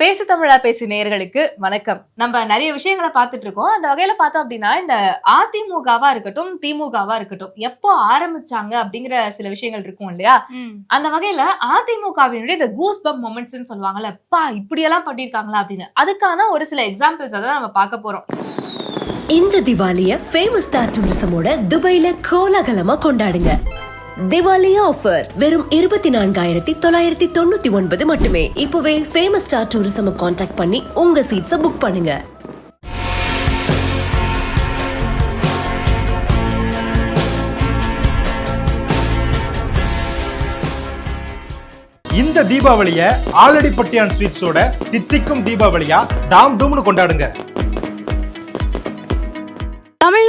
பேசு தமிழா பேசு நேயர்களுக்கு வணக்கம். நம்ம நிறைய விஷயங்களை பார்த்துட்டு இருக்கோம் அந்த வகையில பார்த்தோம் அப்படின்னா இந்த அதிமுகவா இருக்கட்டும் திமுகவா இருக்கட்டும் எப்போ ஆரம்பிச்சாங்க அப்படிங்கிற சில விஷயங்கள் இருக்கும் இல்லையா? அந்த வகையில அதிமுகவினுடைய இந்த கூஸ் பம் மொமெண்ட்ஸ் சொல்லுவாங்கல்ல பா இப்படியெல்லாம் பண்ணிருக்காங்களா அப்படின்னு. அதுக்கான ஒரு சில எக்ஸாம்பிள்ஸ் தான் நம்ம பார்க்க போறோம். இந்த திவாலிய ஃபேமஸ் ஸ்டார் டூரிசமோட துபாயில கோலாகலமா கொண்டாடுங்க. திவாலி ஆஃபர் வெறும் இருபத்தி நான்காயிரத்தி தொள்ளாயிரத்தி தொண்ணூத்தி ஒன்பது மட்டுமே. இப்பவே ஃபேமஸ் ஸ்டார் டூரிசம் காண்டாக்ட் பண்ணி உங்க சீட்ஸை புக் பண்ணுங்க. இந்த தீபாவளிய ஆலடிப்பட்டியான் ஸ்வீட்ஸோட தித்திக்கும் தீபாவளியா தாம் தூம்னு கொண்டாடுங்க.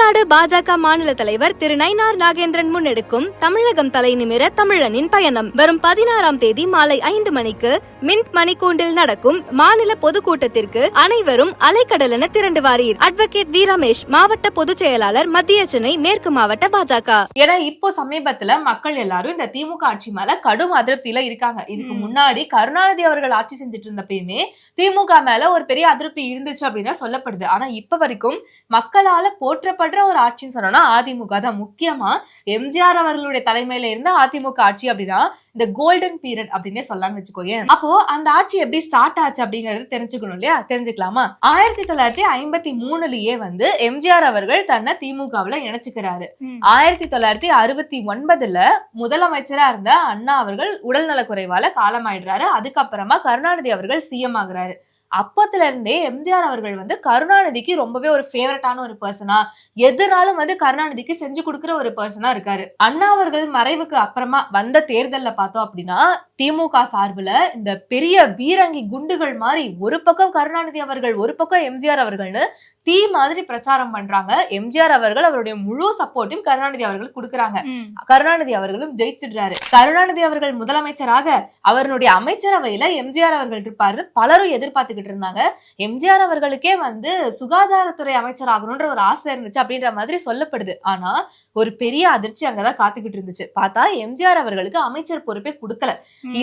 தமிழ்நாடு பாஜக மாநில தலைவர் திரு நயினார் நாகேந்திரன் முன்னெடுக்கும் தமிழகம் தலை நிமிர தமிழனின் பயணம். வரும் பதினாறாம் தேதி மாலை ஐந்து மணிக்கு மின்ட் மணிக்கூண்டில் நடக்கும் மாநில பொதுக்கூட்டத்திற்கு அனைவரும் அலைக்கடலென திரண்டு வாரீர் அட்வொகேட் வி ரமேஷ் மாவட்ட பொதுச் செயலாளர் மத்திய சென்னை மேற்கு மாவட்ட பாஜக. ஏன்னா இப்போ சமீபத்துல மக்கள் எல்லாரும் இந்த திமுக ஆட்சி மேல கடும் அதிருப்தியில இருக்காங்க. இதுக்கு முன்னாடி கருணாநிதி அவர்கள் ஆட்சி செஞ்சுட்டு இருந்தப்பயுமே திமுக மேல ஒரு பெரிய அதிருப்தி இருந்துச்சு அப்படின்னு சொல்லப்படுது. ஆனா இப்ப வரைக்கும் மக்களால போற்றப்படுற ஒரு ஆட்சின்னு சொன்னோம்னா அதிமுக தான். முக்கியமா எம்ஜிஆர் அவர்களுடைய தலைமையில இருந்த அதிமுக ஆட்சி அப்படின்னா இந்த கோல்டன் பீரியட் அப்படின்னே சொல்லலாம்னு வச்சுக்கோயேன். அப்போ அந்த ஆட்சி எப்படி ஸ்டார்ட் ஆச்சு அப்படிங்கறது தெரிஞ்சுக்கணும் இல்லையா? தெரிஞ்சுக்கலாமா? ஆயிரத்தி தொள்ளாயிரத்தி ஐம்பத்தி மூணுலயே வந்து எம்ஜிஆர் அவர்கள் தன்னை திமுகவுல இணைச்சுக்கிறாரு. ஆயிரத்தி தொள்ளாயிரத்தி அறுபத்தி ஒன்பதுல முதலமைச்சரா இருந்த அண்ணா அவர்கள் உடல்நலக் குறைவால காலமாயிடுறாரு. அதுக்கப்புறமா கருணாநிதி அவர்கள் சிஎம் ஆகுறாரு. அப்பத்துல இருந்தே எம்ஜிஆர் அவர்கள் வந்து கருணாநிதிக்கு ரொம்பவே ஒரு ஃபேவரட்டான ஒரு பர்சனா எதுனாலும் வந்து கருணாநிதிக்கு செஞ்சு கொடுக்குற ஒரு பர்சனா இருக்காரு. அண்ணா அவர்கள் மறைவுக்கு அப்புறமா வந்த தேர்தல்ல பார்த்தோம் அப்படின்னா திமுக சார்புல இந்த பெரிய பீரங்கி குண்டுகள் மாதிரி ஒரு பக்கம் கருணாநிதி அவர்கள் ஒரு பக்கம் எம்ஜிஆர் அவர்கள்னு தீ மாதிரி பிரச்சாரம் பண்றாங்க. எம்ஜிஆர் அவர்கள் அவருடைய முழு சப்போர்ட்டையும் கருணாநிதி அவர்கள் கொடுக்கறாங்க. கருணாநிதி அவர்களும் ஜெயிச்சிடுறாரு. கருணாநிதி அவர்கள் முதலமைச்சராக அவருடைய அமைச்சரவையில எம்ஜிஆர் அவர்கள் இருப்பாரு. பலரும் எதிர்பார்த்துக்கிட்டு இருந்தாங்க. எம்ஜிஆர் அவர்களுக்கே வந்து சுகாதாரத்துறை அமைச்சர் ஆகணும்ன்ற ஒரு ஆசை இருந்துச்சு அப்படின்ற மாதிரி சொல்லப்படுது. ஆனா ஒரு பெரிய அதிர்ச்சி அங்கதான் காத்துக்கிட்டு இருந்துச்சு. பார்த்தா எம்ஜிஆர் அவர்களுக்கு அமைச்சர் பொறுப்பே கொடுக்கல.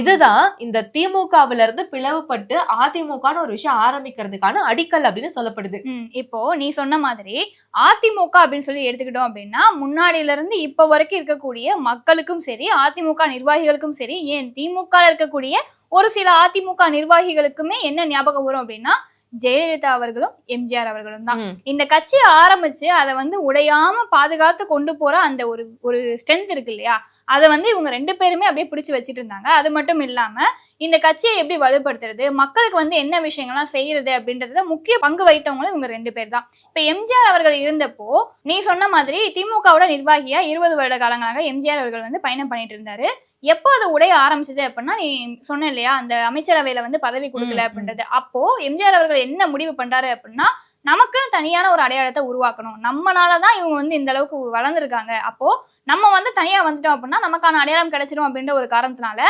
இதுதான் இந்த திமுகவுல இருந்து பிளவுபட்டு அதிமுகன்னு ஒரு விஷயம் ஆரம்பிக்கிறதுக்கான அடிக்கல் அப்படின்னு சொல்லப்படுது. ம், இப்போ நீ சொன்ன மாதிரி அதிமுக அப்படின்னு சொல்லி எடுத்துக்கிட்டோம் அப்படின்னா முன்னாடியில இருந்து இப்ப வரைக்கும் இருக்கக்கூடிய மக்களுக்கும் சரி அதிமுக நிர்வாகிகளுக்கும் சரி ஏன் திமுக இருக்கக்கூடிய ஒரு சில அதிமுக நிர்வாகிகளுக்குமே என்ன ஞாபகம் வரும் அப்படின்னா ஜெயலலிதா அவர்களும் எம்ஜிஆர் அவர்களும் தான். இந்த கட்சியை ஆரம்பிச்சு அதை வந்து உடையாம பாதுகாத்து கொண்டு போற அந்த ஒரு ஒரு ஸ்ட்ரென்த் இருக்கு இல்லையா அதை வந்து இவங்க ரெண்டு பேருமே அப்படியே பிடிச்சு வச்சிட்டு இருந்தாங்க அது மட்டும் இல்லாம இந்த கட்சியை எப்படி வலுப்படுத்துறது மக்களுக்கு வந்து என்ன விஷயங்கள்லாம் செய்யறது அப்படின்றதுல முக்கிய பங்கு வைத்தவங்களும் இவங்க ரெண்டு பேர் தான் இப்ப எம்ஜிஆர் அவர்கள் இருந்தப்போ நீ சொன்ன மாதிரி திமுகவோட நிர்வாகியா இருபது வருட காலங்களாக எம்ஜிஆர் அவர்கள் வந்து பயணம் பண்ணிட்டு இருந்தாரு எப்போ அது உடைய ஆரம்பிச்சது அப்படின்னா நீ சொன்ன இல்லையா அந்த அமைச்சரவையில வந்து பதவி கொடுக்கல. அப்படின்றது. அப்போ எம்ஜிஆர் அவர்கள் என்ன முடிவு பண்றாரு அப்படின்னா நமக்குன்னு தனியான ஒரு அடையாளத்தை உருவாக்கணும். நம்மனாலதான் இவங்க வந்து இந்த அளவுக்கு வளர்ந்துருக்காங்க. அப்போ நம்ம வந்து தனியா வந்துட்டோம் அப்படின்னா நமக்கான அடையாளம் கிடைச்சிடும் அப்படின்ற ஒரு காரணத்தினால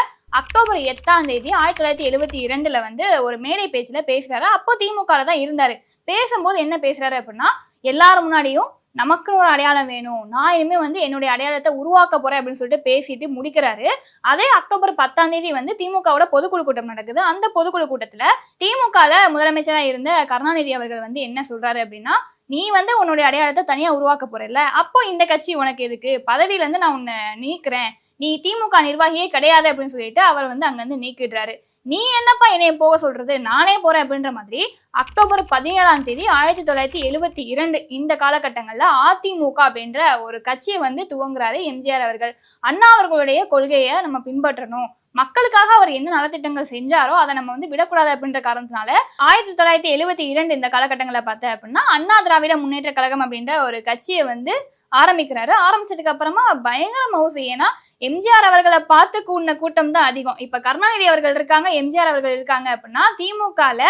அக்டோபர் எட்டாம் தேதி ஆயிரத்தி தொள்ளாயிரத்தி எழுபத்தி இரண்டுல வந்து ஒரு மேடை பேச்சுல பேசுறாரு. அப்போ திமுக தான் இருந்தாரு. பேசும்போது என்ன பேசுறாரு அப்படின்னா எல்லாரும் முன்னாடியும் நமக்குன்னு ஒரு அடையாளம் வேணும். நான் இனிமே வந்து என்னுடைய அடையாளத்தை உருவாக்க போறேன் அப்படின்னு சொல்லிட்டு பேசிட்டு முடிக்கிறாரு. அதே அக்டோபர் பத்தாம் தேதி வந்து திமுகவோட பொதுக்குழு கூட்டம் நடக்குது. அந்த பொதுக்குழு கூட்டத்துல திமுகல முதலமைச்சரா இருந்த கருணாநிதி அவர்கள் வந்து என்ன சொல்றாரு அப்படின்னா நீ வந்து உன்னுடைய அடையாளத்தை தனியா உருவாக்க போறல அப்போ இந்த கட்சி உனக்கு எதுக்கு? பதவியில இருந்து நான் உன்னை நீக்கிறேன். நீ திமுக நிர்வாகியே கிடையாது அப்படின்னு சொல்லிட்டு அவர் வந்து அங்கிருந்து நீக்கிடுறாரு. நீ என்னப்பா என்னைய போக சொல்றது? நானே போறேன் அப்படின்ற மாதிரி அக்டோபர் பதினேழாம் தேதி ஆயிரத்தி தொள்ளாயிரத்தி எழுபத்தி இரண்டு இந்த காலகட்டங்களில் அதிமுக அப்படின்ற ஒரு கட்சியை வந்து துவங்குறாரு எம்ஜிஆர் அவர்கள். அண்ணா அவர்களுடைய கொள்கையை நம்ம பின்பற்றணும். மக்களுக்காக அவர் என்ன நலத்திட்டங்கள் செஞ்சாரோ அதை நம்ம வந்து விடக்கூடாது அப்படின்ற காரணத்தினால ஆயிரத்தி தொள்ளாயிரத்தி எழுபத்தி இரண்டு இந்த காலகட்டங்களில் பார்த்தேன் அப்படின்னா அண்ணா திராவிட முன்னேற்ற கழகம் அப்படின்ற ஒரு கட்சியை வந்து ஆரம்பிக்கிறாரு. ஆரம்பிச்சதுக்கு அப்புறமா பயங்கர மவுசு. ஏன்னா எம்ஜிஆர் அவர்களை பார்த்து கூடின கூட்டம் தான் அதிகம். இப்ப கருணாநிதி அவர்கள் இருக்காங்க எம்ஜிஆர் அவர்கள் இருக்காங்க அப்படின்னா திமுகல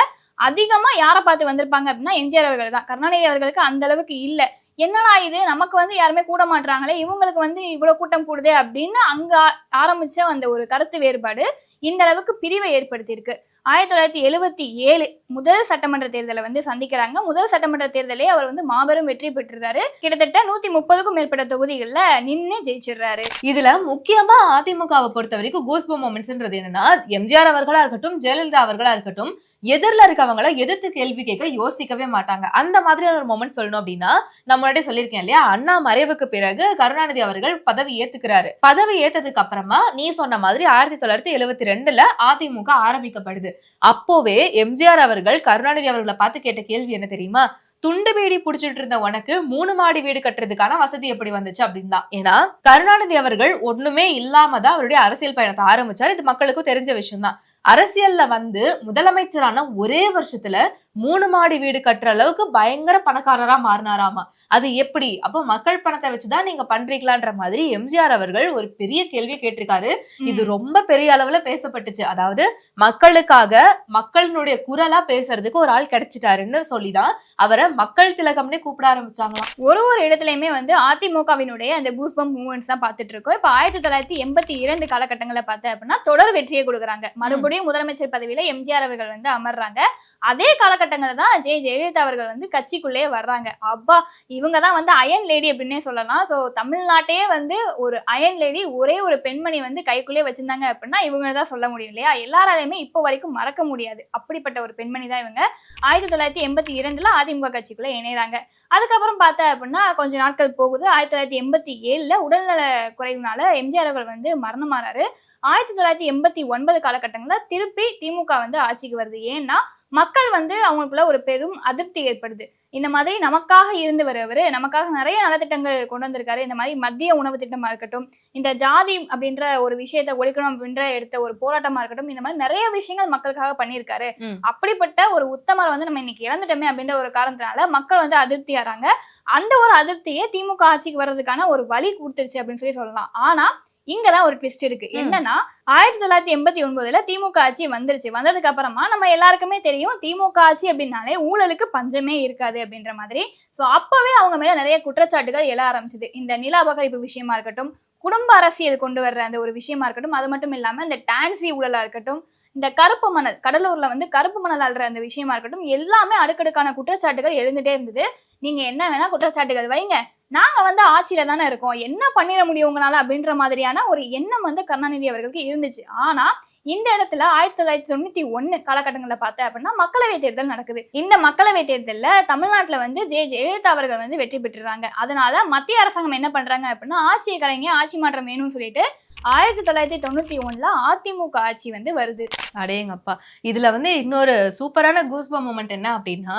அதிகமா யாரை பார்த்து வந்திருப்பாங்க அப்படின்னா எம்ஜிஆர் அவர்கள் தான். கருணாநிதி அவர்களுக்கு அந்த அளவுக்கு இல்ல. என்னடா இது? நமக்கு வந்து யாருமே கூட மாட்றாங்களே இவங்களுக்கு வந்து இவ்வளவு கூட்டம் கூடுது அப்படின்னு அங்க ஆரம்பிச்ச அந்த ஒரு கருத்து வேறுபாடு இந்த அளவுக்கு பிரிவை ஏற்படுத்தியிருக்கு. ஆயிரத்தி தொள்ளாயிரத்தி எழுவத்தி ஏழு முதல் சட்டமன்ற தேர்தலை வந்து சந்திக்கிறாங்க. முதல் சட்டமன்ற தேர்தலே அவர் வந்து மாபெரும் வெற்றி பெற்றிருந்தாரு. கிட்டத்தட்ட நூத்தி முப்பதுக்கும் மேற்பட்ட தொகுதிகள்ல நின்னு ஜெயிச்சிடுறாரு. இதுல முக்கியமா அதிமுகவை பொறுத்த வரைக்கும் கூஸ்போ மொமெண்ட்ஸ்ன்றது என்னன்னா எம்ஜிஆர் அவர்களா இருக்கட்டும் ஜெயலலிதா அவர்களா இருக்கட்டும் எதிரில் இருக்கவங்கள எதிர்த்து கேள்வி கேட்க யோசிக்கவே மாட்டாங்க. அந்த மாதிரியான ஒரு மொமெண்ட் சொல்லணும் அப்படின்னா நான் முன்னாடியே சொல்லியிருக்கேன் இல்லையா? அண்ணா மறைவுக்கு பிறகு கருணாநிதி அவர்கள் பதவி ஏத்துக்கிறாரு. பதவி ஏத்ததுக்கு அப்புறமா நீ சொன்ன மாதிரி ஆயிரத்தி தொள்ளாயிரத்தி எழுவத்தி ரெண்டுல அதிமுக ஆரம்பிக்கப்படுது. அப்போவே எம்ஜிஆர் அவர்கள் கருணாநிதி அவர்களை பார்த்து கேட்ட கேள்வி என்ன தெரியுமா? துண்டு வீடி பிடிச்சிட்டு இருந்த உனக்கு மூணு மாடி வீடு கட்டுறதுக்கான வசதி எப்படி வந்துச்சு அப்படின்னு தான் ஏன்னா கருணாநிதி அவர்கள் ஒண்ணுமே இல்லாம தான் அவருடைய அரசியல் பயணத்தை ஆரம்பிச்சார். இது மக்களுக்கும் தெரிஞ்ச விஷயம் தான் அரசியல்ல வந்து முதலமைச்சரான ஒரே வருஷத்துல மூணு மாடி வீடு கட்டுற அளவுக்கு பயங்கர பணக்காரரா மாறினாராமா. அது எப்படி? அப்போ மக்கள் பணத்தை வச்சுதான் நீங்க பண்றீங்களான்ற மாதிரி எம்ஜிஆர் அவர்கள் ஒரு பெரிய கேள்வி கேட்டிருக்காரு. இது ரொம்ப பெரிய அளவுல பேசப்பட்டுச்சு. அதாவது மக்களுக்காக மக்களினுடைய குரலா பேசுறதுக்கு ஒரு ஆள் கிடைச்சிட்டாருன்னு சொல்லிதான் அவரை மக்கள் திலகம்னே கூப்பிட ஆரம்பிச்சாங்களாம். ஒரு ஒரு இடத்துலயுமே வந்து அதிமுகவினுடைய அந்த பூஸ்பம் மூவ்மெண்ட்ஸ் தான் பார்த்துட்டு இருக்கோம். இப்போ ஆயிரத்தி தொள்ளாயிரத்தி எண்பத்தி இரண்டு காலகட்டங்களில் பார்த்தேன் அப்படின்னா தொடர் வெற்றியை கொடுக்குறாங்க. மறுபடியும் முதலமைச்சர் பதவியில எம்ஜிஆர் அவர்கள் வந்து அமர்றாங்க. அதே காலகட்டங்களில் தான் ஜெய ஜெயலலிதா அவர்கள் வந்து கட்சிக்குள்ளே வர்றாங்க. அப்பா இவங்க தான் வந்து அயன் லேடி அப்படின்னே சொல்லலாம். ஸோ தமிழ்நாட்டையே வந்து ஒரு அயன் லேடி ஒரே ஒரு பெண்மணி வந்து கைக்குள்ளே வச்சிருந்தாங்க அப்படின்னா இவங்க தான் சொல்ல முடியும் இல்லையா? எல்லாராலையுமே இப்போ வரைக்கும் மறக்க முடியாது. அப்படிப்பட்ட ஒரு பெண்மணி தான் இவங்க. ஆயிரத்தி தொள்ளாயிரத்தி எண்பத்தி இரண்டுல அதிமுக கட்சிக்குள்ளே இணையறாங்க. அதுக்கப்புறம் பார்த்தா அப்படின்னா கொஞ்சம் நாட்கள் போகுது. ஆயிரத்தி தொள்ளாயிரத்தி எண்பத்தி ஏழில் உடல்நல குறைவுனால எம்ஜிஆர் அவர்கள் வந்து மரணமானாரு. ஆயிரத்தி தொள்ளாயிரத்தி எண்பத்தி ஒன்பது காலகட்டங்களில் திருப்பி திமுக வந்து ஆட்சிக்கு வருது. ஏன்னா மக்கள் வந்து அவங்களுக்குள்ள ஒரு பெரும் அதிருப்தி ஏற்படுது. இந்த மாதிரி நமக்காக இருந்து வரவர் நமக்காக நிறைய நலத்திட்டங்கள் கொண்டு வந்திருக்காரு. இந்த மாதிரி மத்திய உணவு திட்டமா இருக்கட்டும் இந்த ஜாதி அப்படின்ற ஒரு விஷயத்தை ஒழிக்கணும் அப்படின்ற எடுத்த ஒரு போராட்டமா இருக்கட்டும் இந்த மாதிரி நிறைய விஷயங்கள் மக்களுக்காக பண்ணியிருக்காரு. அப்படிப்பட்ட ஒரு உத்தமர் வந்து நம்ம இன்னைக்கு இழந்துட்டோமே அப்படின்ற ஒரு காரணத்தினால மக்கள் வந்து அதிருப்தி ஆறாங்க. அந்த ஒரு அதிருப்தியே திமுக ஆட்சிக்கு வர்றதுக்கான ஒரு வழி கொடுத்துருச்சு அப்படின்னு சொல்லி சொல்லலாம். ஆனா இங்கதான் ஒரு ட்விஸ்ட் இருக்கு. என்னன்னா ஆயிரத்தி தொள்ளாயிரத்தி எண்பத்தி ஒன்பதுல திமுக ஆட்சி வந்துருச்சு. வந்ததுக்கு அப்புறமா நம்ம எல்லாருக்குமே தெரியும் திமுக ஆட்சி அப்படின்னாலே ஊழலுக்கு பஞ்சமே இருக்காது அப்படின்ற மாதிரி. சோ அப்பவே அவங்க மேல நிறைய குற்றச்சாட்டுகள் எழ ஆரம்பிச்சது. இந்த நில அபகரிப்பு விஷயமா இருக்கட்டும் குடும்ப அரசியல் கொண்டு வர்ற அந்த ஒரு விஷயமா இருக்கட்டும் அது மட்டும் இல்லாம இந்த டான்சி ஊழலா இருக்கட்டும் இந்த கருப்பு மணல் கடலூர்ல வந்து கருப்பு மணல் அள்ளுற அந்த விஷயமா இருக்கட்டும் எல்லாமே அடுக்கடுக்கான குற்றச்சாட்டுகள் எழுந்துட்டே இருந்தது. நீங்க என்ன வேணா குற்றச்சாட்டுகள் வைங்க. நாங்க வந்து ஆட்சியில தானே இருக்கோம். என்ன பண்ணிட முடியும் உங்களால அப்படின்ற மாதிரியான ஒரு எண்ணம் வந்து கருணாநிதி அவர்களுக்கு இருந்துச்சு. ஆனா இந்த இடத்துல ஆயிரத்தி தொள்ளாயிரத்தி தொண்ணூத்தி ஒன்னு காலகட்டங்களில் பார்த்தேன் அப்படின்னா மக்களவை தேர்தல் நடக்குது. இந்த மக்களவை தேர்தலில் தமிழ்நாட்டில் வந்து ஜெய ஜெயலலிதா அவர்கள் வந்து வெற்றி பெற்றுறாங்க. அதனால மத்திய அரசாங்கம் என்ன பண்றாங்க அப்படின்னா ஆட்சியை கலைஞர் ஆட்சி மாற்றம் வேணும்னு சொல்லிட்டு ஆயிரத்தி தொள்ளாயிரத்தி தொண்ணூத்தி ஒண்ணுல அதிமுக ஆட்சி வந்து வருது. அடேங்கப்பா. இதுல வந்து இன்னொரு சூப்பரான கூஸ்பா மூமெண்ட் என்ன அப்படின்னா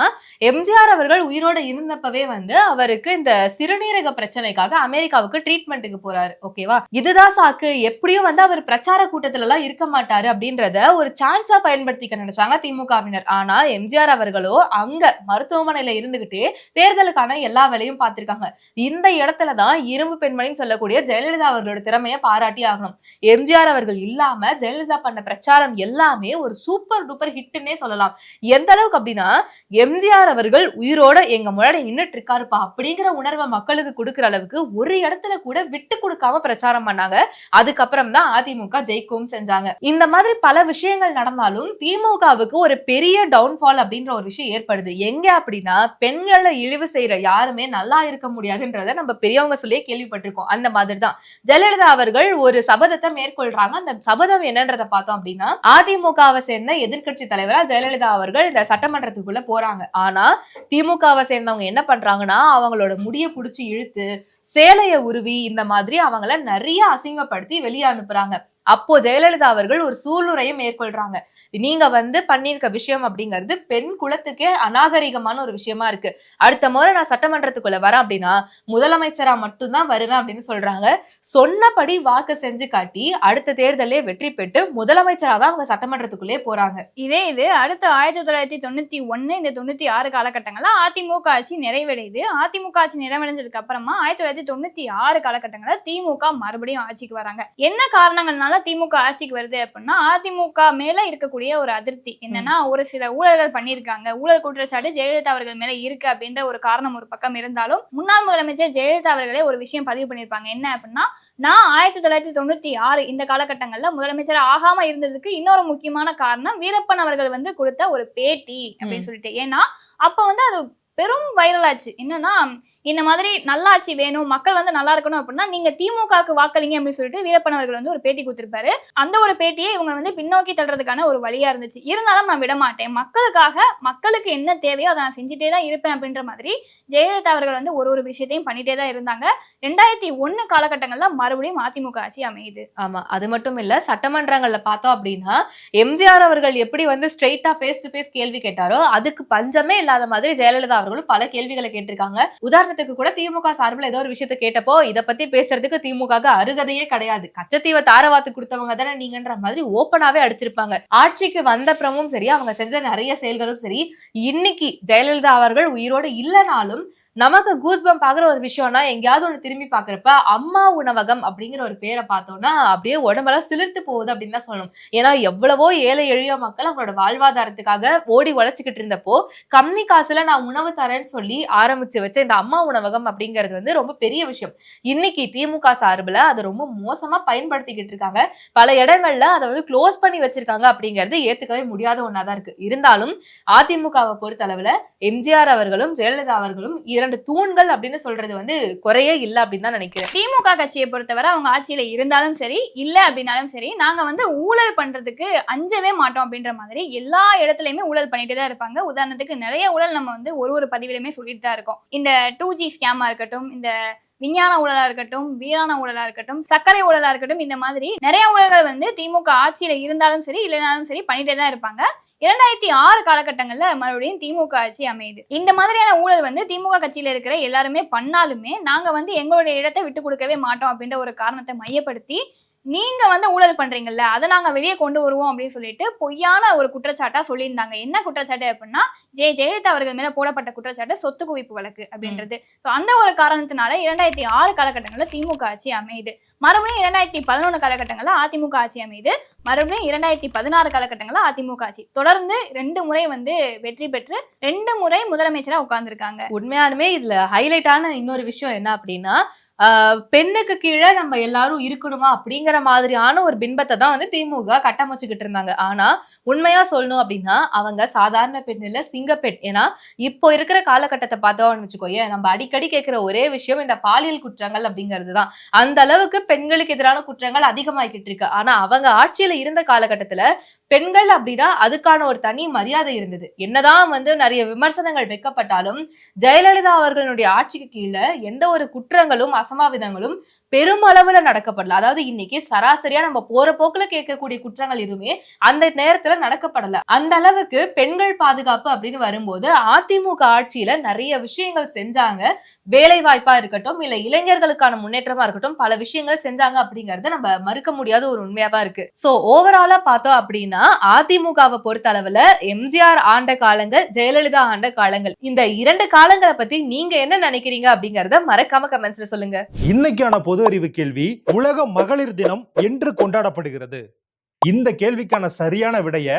எம்ஜிஆர் அவர்கள் உயிரோட இருந்தப்பவே வந்து அவருக்கு இந்த சிறுநீரக பிரச்சனைக்காக அமெரிக்காவுக்கு ட்ரீட்மெண்ட்டுக்கு போறாரு. ஓகேவா இதுதான் சாக்கு. எப்படியும் வந்து அவர் பிரச்சார கூட்டத்துல எல்லாம் இருக்க மாட்டாரு அப்படின்றத ஒரு சான்ஸா பயன்படுத்திக்க நினைச்சாங்க திமுகவினர். ஆனா எம்ஜிஆர் அவர்களோ அங்க மருத்துவமனையில இருந்துகிட்டே தேர்தலுக்கான எல்லா வேலையும் பார்த்திருக்காங்க. இந்த இடத்துலதான் இரும்பு பெண்மணின்னு சொல்லக்கூடிய ஜெயலலிதா அவர்களோட திறமையை பாராட்டி ஆகணும் எம்ஜிஆர் அவர்கள் இல்லாம ஜெயலலிதா பண்ண பிரச்சாரம் எல்லாமே ஒரு சூப்பர் டூப்பர் ஹிட்னே சொல்லலாம். எந்த அளவுக்கு அப்படின்னா எம்ஜிஆர் அவர்கள் உயிரோட எங்க முன்னாடி நின்னுட்டு இருக்காருப்பா அப்படிங்கிற உணர்வை மக்களுக்கு கொடுக்கிற அளவுக்கு ஒரு இடத்துல கூட விட்டு கொடுக்காம பிரச்சாரம் பண்ணாங்க. அதுக்கப்புறம் தான் அதிமுக ஜெயிக்கவும் செஞ்சாங்க. இந்த மாதிரி பல விஷயங்கள் நடந்தாலும் திமுகவுக்கு ஒரு பெரிய டவுன்ஃபால் அப்படின்ற ஒரு விஷயம் ஏற்படுது. எங்க அப்படின்னா பெண்களை இழிவு செய்யற யாருமே நல்லா இருக்க முடியாதுன்றத நம்ம பெரியவங்க சொல்லியே கேள்விப்பட்டிருக்கோம். அந்த மாதிரி தான் ஜெயலலிதா அவர்கள் ஒரு சபதத்தை மேற்கொள்றாங்க. அந்த சபதம் என்னன்றதை பார்த்தோம் அப்படின்னா அதிமுகவை சேர்ந்த எதிர்க்கட்சி தலைவரா ஜெயலலிதா அவர்கள் இந்த சட்டமன்றத்துக்குள்ள போறாங்க. ஆனா திமுகவை சேர்ந்தவங்க என்ன பண்றாங்கன்னா அவங்களோட முடிய புடிச்சு இழுத்து சேலைய உருவி இந்த மாதிரி அவங்கள நிறைய அசிங்கப்படுத்தி வெளியே அனுப்புறாங்க. அப்போ ஜெயலலிதா அவர்கள் ஒரு சூளுரையை மேற்கொள்றாங்க. நீங்க வந்து பண்ணியிருக்க விஷயம் அப்படிங்கிறது பெண் குலத்துக்கே அநாகரிகமான ஒரு விஷயமா இருக்கு. அடுத்த முறை நான் சட்டமன்றத்துக்குள்ள வரேன் அப்படின்னா முதலமைச்சரா மட்டும்தான் வருவேன் அப்படின்னு சொல்றாங்க. சொன்னபடி வாக்கு செஞ்சு காட்டி அடுத்த தேர்தலே வெற்றி பெற்று முதலமைச்சரா தான் அவங்க சட்டமன்றத்துக்குள்ளே போறாங்க. இதே இது அடுத்த ஆயிரத்தி தொள்ளாயிரத்தி தொண்ணூத்தி ஒன்னு இந்த தொண்ணூத்தி ஆறு காலகட்டங்கள்ல அதிமுக ஆட்சி நிறைவடையுது. அதிமுக ஆட்சி நிறைவடைஞ்சதுக்கு அப்புறமா ஆயிரத்தி தொள்ளாயிரத்தி தொண்ணூத்தி ஆறு காலகட்டங்கள்ல திமுக மறுபடியும் ஆட்சிக்கு வராங்க. என்ன காரணங்கள்னால காலகட்டங்கள்ல திமுக ஆட்சிக்கு வருது அப்படின்னா அதிமுக மேல இருக்கக்கூடிய ஒரு அதிருப்தி. என்னன்னா ஒரு சில ஊழல்கள் பண்ணியிருக்காங்க. ஊழல் குற்றச்சாட்டு ஜெயலலிதா அவர்கள் மேல இருக்கு அப்படின்ற ஒரு காரணம் ஒரு பக்கம் இருந்தாலும் முன்னாள் முதலமைச்சர் ஜெயலலிதா அவர்களே ஒரு விஷயம் பதிவு பண்ணியிருப்பாங்க. என்ன அப்படின்னா நான் ஆயிரத்தி தொள்ளாயிரத்தி தொண்ணூத்தி ஆறு இந்த காலகட்டங்கள்ல முதலமைச்சர் ஆகாம இருந்ததுக்கு இன்னொரு முக்கியமான காரணம் வீரப்பன் அவர்கள் வந்து கொடுத்த ஒரு பேட்டி அப்படின்னு சொல்லிட்டு. ஏன்னா அப்ப வந்து அது பெரும் வைரல் ஆச்சு. என்னன்னா இந்த மாதிரி நல்லாட்சி வேணும் மக்கள் வந்து நல்லா இருக்கணும் அப்படின்னா நீங்க திமுகவுக்கு வாக்களிங்க அப்படின்னு சொல்லிட்டு வீரப்பன் அவர்கள் வந்து ஒரு பேட்டி கொடுத்திருப்பாரு. அந்த ஒரு பேட்டியை இவங்க வந்து பின்னோக்கி தள்ளுறதுக்கான ஒரு வழியா இருந்துச்சு. இருந்தாலும் நான் விட மாட்டேன். மக்களுக்காக மக்களுக்கு என்ன தேவையோ அதை நான் செஞ்சுட்டே தான் இருப்பேன் அப்படின்ற மாதிரி ஜெயலலிதா அவர்கள் வந்து ஒரு ஒரு விஷயத்தையும் பண்ணிட்டே தான் இருந்தாங்க. ரெண்டாயிரத்தி ஒன்னு காலகட்டங்கள்ல மறுபடியும் அதிமுக ஆட்சி அமையுது. ஆமா அது மட்டும் இல்ல சட்டமன்றங்கள்ல பார்த்தோம் அப்படின்னா எம்ஜிஆர் அவர்கள் எப்படி வந்து ஸ்ட்ரெயிட்டா ஃபேஸ் டு ஃபேஸ் கேள்வி கேட்டாரோ அதுக்கு பஞ்சமே இல்லாத மாதிரி ஜெயலலிதா அவர்களும் பல கேள்விகளை கேட்டிருக்காங்க. உதாரணத்துக்கு கூட திமுக சார்பில் ஏதோ ஒரு விஷயத்த கேட்டப்போ இத பத்தி பேசுறதுக்கு திமுக அருகதையே கிடையாது. கச்சத்தீவை தாரவாத்து கொடுத்தவங்க தானே நீங்கன்ற மாதிரி ஓப்பனாவே அடிச்சிருப்பாங்க. ஆட்சிக்கு வந்தப்புறமும் சரி அவங்க செஞ்ச நிறைய செயல்களும் சரி இன்னைக்கு ஜெயலலிதா அவர்கள் உயிரோடு இல்லைனாலும் நமக்கு கூஸ்பம் பாக்குற ஒரு விஷயம்னா எங்கேயாவது ஒண்ணு திரும்பி பாக்குறப்ப அம்மா உணவகம் அப்படிங்கிற ஒரு பேரை பார்த்தோம்னா அப்படியே உடம்பெல்லாம் சிலிர்த்து போகுது அப்படின்னு தான் சொல்லணும். ஏன்னா எவ்வளவோ ஏழை எளிய மக்கள் அவங்களோட வாழ்வாதாரத்துக்காக ஓடி உழைச்சிக்கிட்டு இருந்தப்போ கம்மி காசுல நான் உணவு தரேன்னு சொல்லி ஆரம்பிச்சு வச்ச இந்த அம்மா உணவகம் அப்படிங்கிறது வந்து ரொம்ப பெரிய விஷயம். இன்னைக்கு திமுக சார்பில் அதை ரொம்ப மோசமா பயன்படுத்திக்கிட்டு இருக்காங்க. பல இடங்கள்ல அதை வந்து க்ளோஸ் பண்ணி வச்சிருக்காங்க அப்படிங்கிறது ஏத்துக்கவே முடியாத ஒன்னாதான் இருக்கு. இருந்தாலும் அதிமுகவை பொறுத்தளவுல எம்ஜிஆர் அவர்களும் ஜெயலலிதா அவர்களும் இரண்டு தூண்கள் அப்படின்னு சொல்றது வந்து குறையே இல்லை அப்படின்னு தான் நினைக்கிறேன். திமுக கட்சியை பொறுத்தவரை அவங்க ஆட்சியில இருந்தாலும் சரி இல்ல அப்படின்னாலும் சரி நாங்க வந்து ஊழல் பண்றதுக்கு அஞ்சவே மாட்டோம் அப்படின்ற மாதிரி எல்லா இடத்துலயுமே ஊழல் பண்ணிட்டு தான் இருப்பாங்க. உதாரணத்துக்கு நிறைய ஊழல் நம்ம வந்து ஒரு ஒரு பதிவிலுமே சொல்லிட்டு தான் இருக்கோம். இந்த டூ ஜி ஸ்கேமா இருக்கட்டும் இந்த விஞ்ஞான ஊழலா இருக்கட்டும் வீரான ஊழலா இருக்கட்டும் சர்க்கரை ஊழலா இருக்கட்டும் இந்த மாதிரி நிறைய ஊழல்கள் வந்து திமுக ஆட்சியில இருந்தாலும் சரி இல்லைனாலும் சரி பண்ணிட்டே தான் இருப்பாங்க. இரண்டாயிரத்தி ஆறு காலகட்டங்கள்ல மறுபடியும் திமுக ஆட்சி அமையுது. இந்த மாதிரியான ஊழல் வந்து திமுக கட்சியில இருக்கிற எல்லாருமே பண்ணாலுமே நாங்க வந்து எங்களுடைய இடத்தை விட்டு கொடுக்கவே மாட்டோம் அப்படின்ற ஒரு காரணத்தை மையப்படுத்தி நீங்க வந்து ஊழல் பண்றீங்கல்ல அதை நாங்க வெளியே கொண்டு வருவோம் அப்படின்னு சொல்லிட்டு பொய்யான ஒரு குற்றச்சாட்டா சொல்லியிருந்தாங்க. என்ன குற்றச்சாட்டு அப்படின்னா ஜெய ஜெயலலிதா அவர்கள் மேல போடப்பட்ட குற்றச்சாட்டு சொத்து குவிப்பு வழக்கு அப்படின்றது. ஸோ அந்த ஒரு காரணத்தினால இரண்டாயிரத்தி ஆறு காலகட்டங்களில் திமுக ஆட்சி அமையுது. மறுபடியும் இரண்டாயிரத்தி பதினொன்று காலகட்டங்களில் அதிமுக ஆட்சி அமையுது. மறுபடியும் இரண்டாயிரத்தி பதினாறு காலகட்டங்களில் அதிமுக ஆட்சி. தொடர்ந்து ரெண்டு முறை வந்து வெற்றி பெற்று ரெண்டு முறை முதலமைச்சரா உட்கார்ந்துருக்காங்க. உண்மையாலுமே இதுல ஹைலைட்டான இன்னொரு விஷயம் என்ன அப்படின்னா பெண்ணுக்கு கீழே நம்ம எல்லாரும் இருக்கணுமா அப்படிங்கிற மாதிரியான ஒரு பின்பத்தை தான் வந்து திமுக கட்டமைச்சுக்கிட்டு இருந்தாங்க. ஆனா உண்மையா சொல்லணும் அப்படின்னா அவங்க சாதாரண பெண் இல்ல சிங்கப்பெண் ஏன்னா இப்போ இருக்கிற காலகட்டத்தை பார்த்தோம்னு வச்சுக்கோயேன் நம்ம அடிக்கடி கேட்கிற ஒரே விஷயம் இந்த பாலியல் குற்றங்கள் அப்படிங்கிறது தான். அந்த அளவுக்கு பெண்களுக்கு எதிரான குற்றங்கள் அதிகமாகிக்கிட்டு இருக்கு. ஆனா அவங்க ஆட்சியில இருந்த காலகட்டத்துல பெண்கள் அப்படின்னா அதுக்கான ஒரு தனி மரியாதை இருந்தது. என்னதான் வந்து நிறைய விமர்சனங்கள் வைக்கப்பட்டாலும் ஜெயலலிதா அவர்களுடைய ஆட்சிக்கு கீழே எந்த ஒரு குற்றங்களும் அசம்பாவிதங்களும் பெருமளவுல நடக்கப்படல. அதாவது இன்னைக்கு சராசரியா நம்ம போற போக்குல கேட்கக்கூடிய குற்றங்கள் எதுவுமே அந்த நேரத்துல நடக்கப்படல. அந்த அளவுக்கு பெண்கள் பாதுகாப்பு அப்படின்னு வரும்போது அதிமுக ஆட்சியில நிறைய விஷயங்கள் செஞ்சாங்க. வேலை வாய்ப்பா இருக்கட்டும் இல்ல இளைஞர்களுக்கான முன்னேற்றமா இருக்கட்டும் பல விஷயங்கள் செஞ்சாங்க அப்படிங்கறது நம்ம மறுக்க முடியாத ஒரு உண்மையா தான் இருக்கு சோ ஓவராலா பார்த்தோம் அப்படின்னா அதிமுகவை பொறுத்த அளவுல எம்ஜிஆர் ஆண்ட காலங்கள் ஜெயலலிதா ஆண்ட காலங்கள் இந்த இரண்டு காலங்களை பத்தி நீங்க என்ன நினைக்கிறீங்க அப்படிங்கறத மறக்காம கமெண்ட்ஸ்ல சொல்லுங்க. இன்னைக்கான பொது அறிவு கேள்வி உலக மகளிர் தினம் என்று கொண்டாடப்படுகிறது. இந்த கேள்விக்கான சரியான விடைய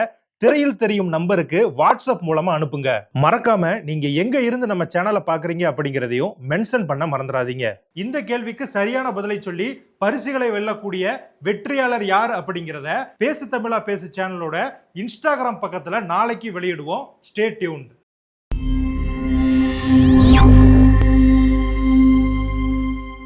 திரையில் தெரியும் நம்பருக்கு வாட்ஸ்அப் மூலமா அனுப்புங்க. மறக்காம நீங்க எங்க இருந்து நம்ம சேனலை பாக்குறீங்க அப்படிங்கறதையும் மென்ஷன் பண்ண மறந்துடாதீங்க. இந்த கேள்விக்கு சரியான பதிலை சொல்லி பரிசுகளை வெல்லக்கூடிய வெற்றியாளர் யார் அப்படிங்கிறத பேசு தமிழா பேசு சேனலோட இன்ஸ்டாகிராம் பக்கத்துல நாளைக்கு வெளியிடுவோம். Stay tune